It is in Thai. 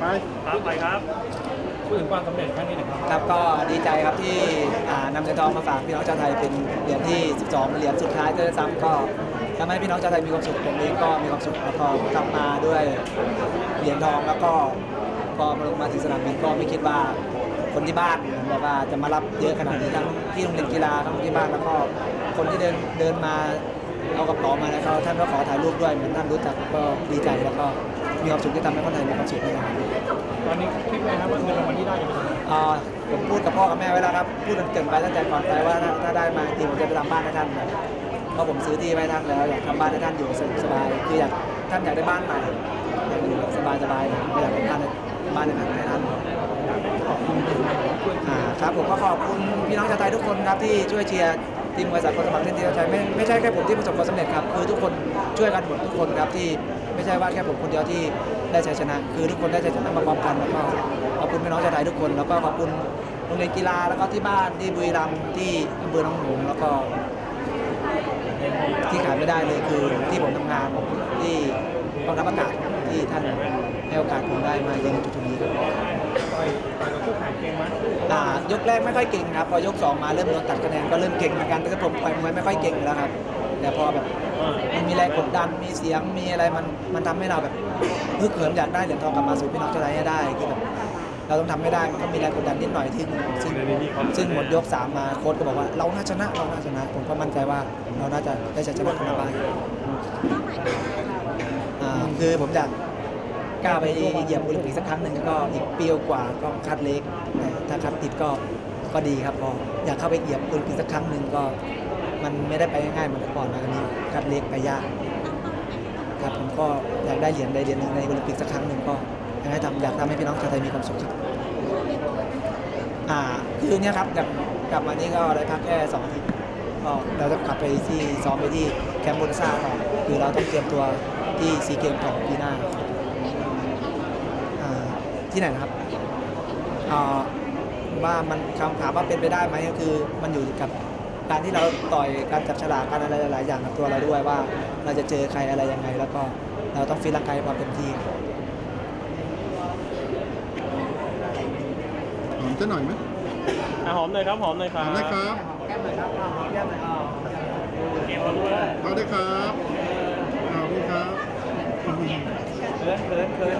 เอาเชิญไปครับไปครับพูดถึงความสำเร็จครั้งนี้หน่อยครับครับก็ดีใจครับที่อ่านำเหรียญทองมาฝากพี่น้องชาวไทยเป็นเหรียญที่ 12เหรียญสุดท้ายด้วยซ้ำก็ทำให้พี่น้องชาวไทยมีความสุขผมเองก็มีความสุขแล้วก็กลับมาด้วยเหรียญทองแล้วก็พอมาลงมาถึงสนามบินก็ไม่คิดว่าคนที่บ้านแบบว่าจะมารับเยอะขนาดนี้ทั้งที่โรงเรียนกีฬาทั้งที่บ้านแล้วก็คนที่เดินเดินมา เอากระเป๋ามาแล้วก็ท่านก็ขอถ่ายรูปด้วยเหมือนท่านรู้จักก็ดีใจแล้วก็มีความสุขที่ทำให้คนไทยมีความสุขนี่นะครับตอนนี้คิดไหมครับว่าเงินรางวัลที่ได้จะเป็นยังไงอ่าผมพูดกับพ่อกับแม่ไว้แล้วครับพูดกันเกินไปตั้งแต่ก่อนไปว่าถ้าถ้าได้มาจริงผมจะไปทำบ้านให้ท่านแบบเพราะผมซื้อที่ไว้ให้ท่านแล้วอยากทำบ้านให้ท่านอยู่สสบายคืออยากท่านอยากได้บ้านใหม่อยากอยู่แบบสบายสบายไม่อยากเป็นบ้านให้บ้านในห้ท่านให้ท่านอ่าครับ ครับผมก็ขอบคุณพี่น้องชาวไทยทุกคนครับที่ช่วยเชียร์ทีมมวยสากลสมัครเล่นทีมชาติไม่ไม่ใช่แค่ผมที่ประสบความสำเร็จครับคือทุกคนช่วยกันหมดทุกคนครับที่ไม่ใช่ว่าแค่ผมคนเดียวที่ได้ชัยชนะ คือทุกคนได้ชัยชนะมาพร้อมกันแล้วก็ขอบคุณพี่น้องชาวไทยทุกคน แล้วก็ขอบคุณโรงเรียนกีฬาแล้วก็ที่บ้านที่บุรีรัมย์ที่อำเภอหนองหงแล้วก็ ที่ขาดไม่ได้เลยคือที่ผมทำงานที่กองทัพอากาศที่ท่านให้โอกาสผมได้มายืนจุดๆนี้ครับ ต่อยต่อยกับคู่แข่งเก่งไหม อ่า ยกแรกไม่ค่อยเก่งครับ พอยกสองมาเริ่มโดนตัดคะแนนก็เริ่มเก่งเหมือนกันแต่ก็ผมปล่อยมวยไม่ค่อยเก่งแล้วครับ แต่พอแบบมันมีแรงกดดันมีเสียงมีอะไรมันมันทำให้เราแบบฮึกเหิมอยากได้เหรียญทองกลับมาสู่พี่น้องชาไทยให้ได้คือแบบเราต้องทำให้ได้มันก็มีแรงกดดันนิดหน่อยที่ซึ่งซึ่งหมดยกสามมาโค้ชก็บอกว่าเราน่าชนะเราน่าชนะผมก็มั่นใจว่าเราน่าจะได้ชัยชนะกลับมาบ้านคือผมอยากกล้าไปเหยียบโอลิมปิกสักครั้งหนึ่งก็อีกปีกว่าก็คัดเล็กแถ้าคัดติดก็ก็ดีครับพออยากเข้าไปเหยียบโอลิมปิสักครั้งหนึ่งก็ มันไม่ได้ไปง่ายๆเหมือนแต่ก่อนนะอันนี้คัดเล็กไปยากครับผมก็อยากได้เหรียญใดเหรียญหนึ่งในโอลิมปิกสักครั้งหนึ่งก็อยากให้ทำอยากทำให้พี่น้องชาวไทยมีความสุขครับอ่าคือเนี้ยครับกลับกลับมานี่ก็ได้พักแค่สองอาทิตย์ก็เราจะกลับไปที่ซ้อมไปที่แคมป์โบนซ่าต่อคือเราต้องเตรียมตัวที่ซีเกมของปีหน้าอ่าที่ไหนนะครับอ่า ว่ามันคำถามว่าเป็นไปได้ไหมก็คือ มันอยู่กับการที่เราต่อยการจับฉลากการอะไรหลาย ๆ อย่างกับตัวเราด้วยว่า เราจะเจอใครอะไรยังไง แล้วก็เราต้องฟิตร่างกายให้พร้อมเต็มที่หอมจะหน่อยไหมอะหอมหน่อยครับหอมหน่อยคหรัอบมได้ครับแก้มเลยครับแก้มเลยเก็บเอาด้วยเอาได้ครับเอาได้ครับ เขินเขินเขิน